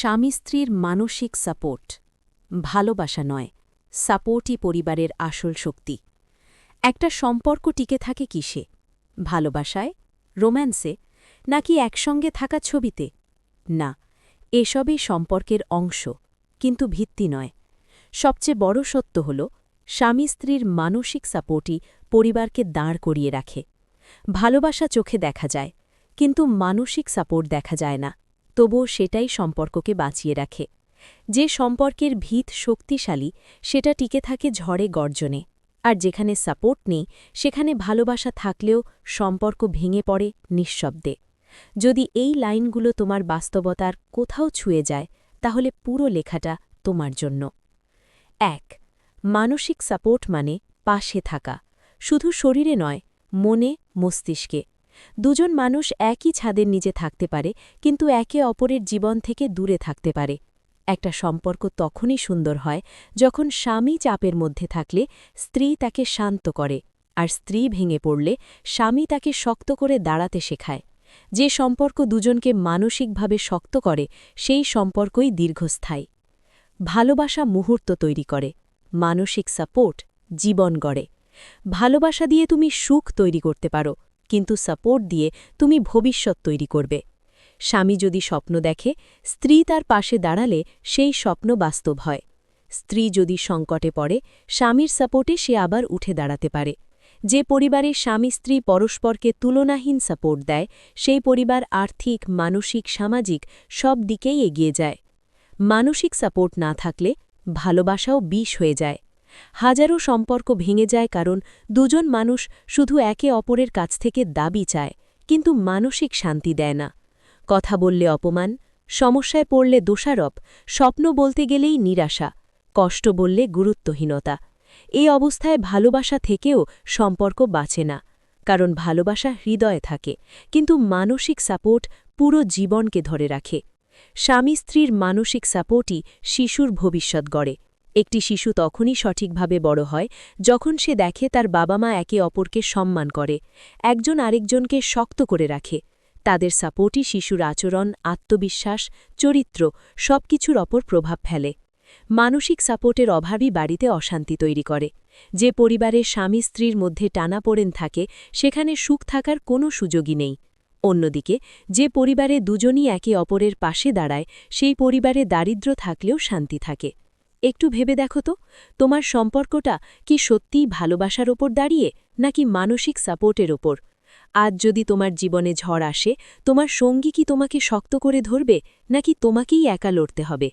স্বামী স্ত্রীর মানসিক সাপোর্ট। ভালোবাসা নয়, সাপোর্টই পরিবারের আসল শক্তি। একটা সম্পর্ক টিকে থাকে কিসে? ভালোবাসায়? রোম্যান্সে? নাকি একসঙ্গে থাকা ছবিতে? না, এসবই সম্পর্কের অংশ, কিন্তু ভিত্তি নয়। সবচেয়ে বড় সত্য হল, স্বামী স্ত্রীর মানসিক সাপোর্টই পরিবারকে দাঁড় করিয়ে রাখে। ভালোবাসা চোখে দেখা যায়, কিন্তু মানসিক সাপোর্ট দেখা যায় না। তবুও সেটাই সম্পর্ককে বাঁচিয়ে রাখে। যে সম্পর্কের ভিত শক্তিশালী, সেটা টিকে থাকে ঝড়ে গর্জনে। আর যেখানে সাপোর্ট নেই, সেখানে ভালোবাসা থাকলেও সম্পর্ক ভেঙে পড়ে নিঃশব্দে। যদি এই লাইনগুলো তোমার বাস্তবতার কোথাও ছুঁয়ে যায়, তাহলে পুরো লেখাটা তোমার জন্য। এক, মানসিক সাপোর্ট মানে পাশে থাকা। শুধু শরীরে নয়, মনে মস্তিষ্কে। দুজন মানুষ একই ছাদের নিচে থাকতে পারে, কিন্তু একে অপরের জীবন থেকে দূরে থাকতে পারে। একটা সম্পর্ক তখনই সুন্দর হয় যখন স্বামী চাপের মধ্যে থাকলে স্ত্রী তাকে শান্ত করে, আর স্ত্রী ভেঙে পড়লে স্বামী তাকে শক্ত করে দাঁড়াতে শেখায়। যে সম্পর্ক দুজনকে মানসিকভাবে শক্ত করে, সেই সম্পর্কই দীর্ঘস্থায়ী। ভালোবাসা মুহূর্ত তৈরি করে, মানসিক সাপোর্ট জীবন গড়ে। ভালোবাসা দিয়ে তুমি সুখ তৈরি করতে পারো কিন্তু সাপোর্ট দিয়ে তুমি ভবিষ্যৎ তৈরি করবে। স্বামী যদি স্বপ্ন দেখে, স্ত্রী তার পাশে দাঁড়ালে সেই স্বপ্ন বাস্তব হয়। স্ত্রী যদি সংকটে পড়ে, স্বামীর সাপোর্টে সে আবার উঠে দাঁড়াতে পারে। যে পরিবারে স্বামী স্ত্রী পরস্পরকে তুলনাহীন সাপোর্ট দেয়, সেই পরিবার আর্থিক, মানসিক, সামাজিক সব দিকেই এগিয়ে যায়। মানসিক সাপোর্ট না থাকলে ভালোবাসাও বিষ হয়ে যায়। হাজারো সম্পর্ক ভেঙে যায় কারণ দুজন মানুষ শুধু একে অপরের কাছ থেকে দাবি চায়, কিন্তু মানসিক শান্তি দেয় না। কথা বললে অপমান, সমস্যায় পড়লে দোষারোপ, স্বপ্ন বলতে গেলেই নিরাশা, কষ্ট বললে গুরুত্বহীনতা। এই অবস্থায় ভালোবাসা থেকেও সম্পর্ক বাঁচে না, কারণ ভালোবাসা হৃদয়ে থাকে, কিন্তু মানসিক সাপোর্ট পুরো জীবনকে ধরে রাখে। স্বামী স্ত্রীর মানসিক সাপোর্টই শিশুর ভবিষ্যৎ গড়ে। একটি শিশু তখনই সঠিকভাবে বড় হয় যখন সে দেখে তার বাবা মা একে অপরকে সম্মান করে, একজন আরেকজনকে শক্ত করে রাখে। তাদের সাপোর্টই শিশুর আচরণ, আত্মবিশ্বাস, চরিত্র, সবকিছুর অপর প্রভাব ফেলে। মানসিক সাপোর্টের অভাবই বাড়িতে অশান্তি তৈরি করে। যে পরিবারে স্বামী স্ত্রীর মধ্যে টানাপোড়েন থাকে, সেখানে সুখ থাকার কোনো সুযোগই নেই। অন্যদিকে, যে পরিবারে দুজনই একে অপরের পাশে দাঁড়ায়, সেই পরিবারে দারিদ্র থাকলেও শান্তি থাকে। একটু ভেবে দেখো তো, তোমার সম্পর্কটা কি সত্যিই ভালোবাসার ওপর দাঁড়িয়ে, নাকি মানসিক সাপোর্টের ওপর? আজ যদি তোমার জীবনে ঝড় আসে, তোমার সঙ্গী কি তোমাকে শক্ত করে ধরবে, নাকি তোমাকেই একা লড়তে হবে?